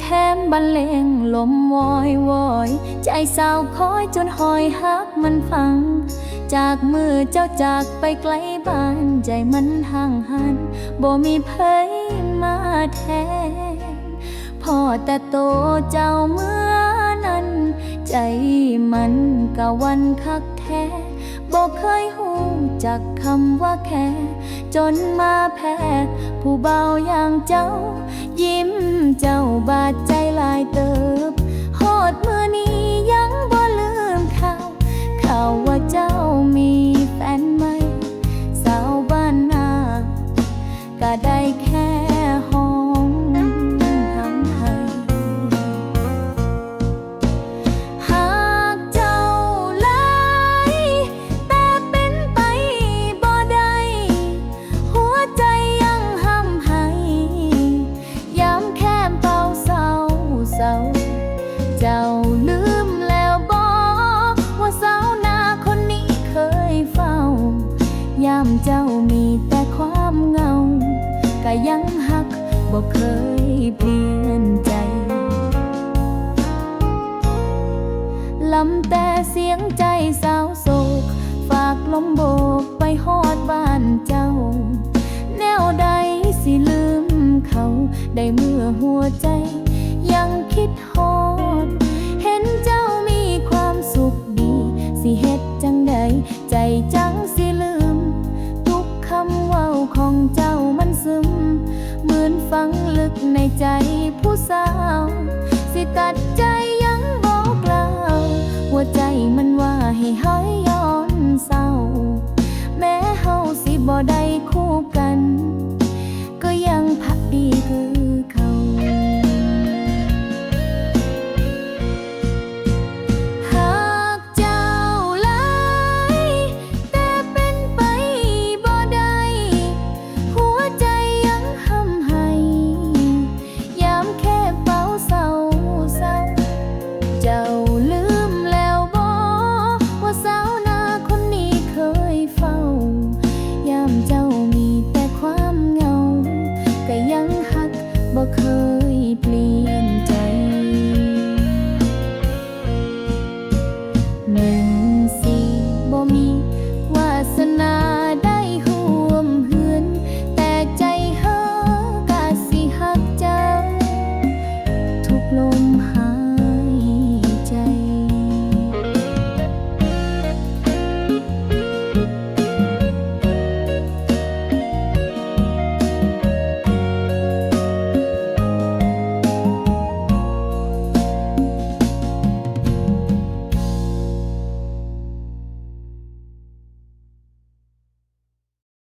แถมบรรเลงลมวอยวอยใจสาวคอยจนหอยฮักมันฟัง จากมือเจ้าจากไปไกลบ้านใจมันห่างหันบ่มีเพยมาแทนพอแต่โตเจ้าเมื่อนั้น ใจมันกะวันคักแท้ บอกเคยหูจักคำว่าแค่ จนมาแพ้ ผู้เบาอย่างเจ้า ยิ้มเจ้าบาดใจลายเติ ยังหักบ่เคยเปลี่ยนใจลำแต่เสียงใจสาวโศก ฝากลมโบกไปฮอดบ้านเจ้า แนวใดสิลืมเขา ได้เมื่อหัวใจ ยังคิดฮอด เห็นเจ้ามีความสุขดี สิเฮ็ดจังใด ใจจังสิลืม ทุกคำเว้าของเจ้า ในใจผู้สาว สิตัดใจยังบอกกล่าว หัวใจมันว่าให้หายย้อนเศร้า แม้เฮาสิบ่ได้ เหงาก็ยังหักบ่เคยเปลี่